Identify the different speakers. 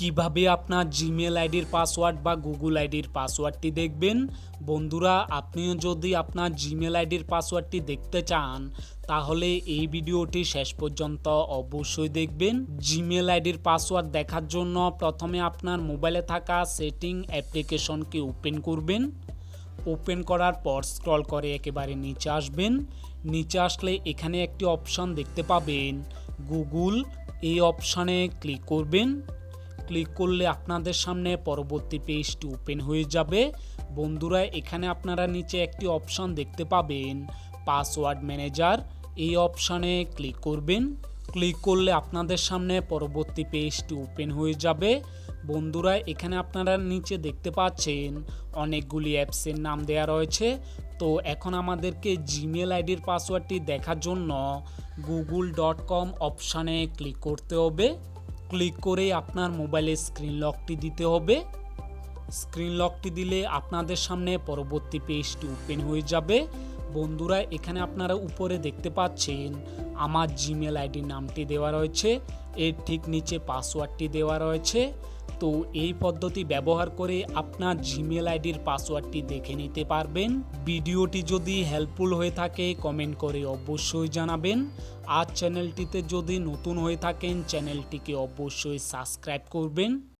Speaker 1: কীভাবে আপনার জিমেল আইডির পাসওয়ার্ড বা গুগল আইডির পাসওয়ার্ডটি দেখবেন? বন্ধুরা আপনিও যদি আপনার জিমেল আইডির পাসওয়ার্ডটি দেখতে চান, তাহলে এই ভিডিওটি শেষ পর্যন্ত অবশ্যই দেখবেন। জিমেল আইডির পাসওয়ার্ড দেখার জন্য প্রথমে আপনার মোবাইলে থাকা সেটিং অ্যাপ্লিকেশনকে ওপেন করবেন। ওপেন করার পর স্ক্রল করে একেবারে নিচে আসবেন। নিচে আসলে এখানে একটি অপশন দেখতে পাবেন। গুগল এই অপশানে ক্লিক করবেন। ক্লিক করলে আপনাদের সামনে পরবর্তী পেজটি ওপেন হয়ে যাবে। বন্ধুরা, এখানে আপনারা নিচে একটি অপশন দেখতে পাবেন পাসওয়ার্ড ম্যানেজার এই অপশানে ক্লিক করবেন। ক্লিক করলে আপনাদের সামনে পরবর্তী পেজটি ওপেন হয়ে যাবে। বন্ধুরা, এখানে আপনারা নিচে দেখতে পাচ্ছেন, অনেকগুলি অ্যাপসের নাম দেওয়া রয়েছে। তো এখন আমাদেরকে জিমেল আইডির পাসওয়ার্ডটি দেখার জন্য গুগল ডট কম অপশানে ক্লিক করতে হবে। ক্লিক করে আপনার মোবাইলের স্ক্রিন লকটি দিতে হবে। স্ক্রিন লকটি দিলে আপনাদের সামনে পরবর্তী পেজটি ওপেন হয়ে যাবে। বন্ধুরা, এখানে আপনারা উপরে দেখতে পাচ্ছেন আমার জিমেল আইডি নামটি দেওয়া রয়েছে, এর ঠিক নিচে পাসওয়ার্ডটি দেওয়া রয়েছে। তো এই পদ্ধতি ব্যবহার করে আপনার জিমেল আইডির পাসওয়ার্ডটি দেখে নিতে পারবেন। ভিডিওটি যদি হেল্পফুল হয়ে থাকে কমেন্ট করে অবশ্যই জানাবেন। আর চ্যানেলটিতে যদি নতুন হয়ে থাকেন, চ্যানেলটিকে অবশ্যই সাবস্ক্রাইব করবেন।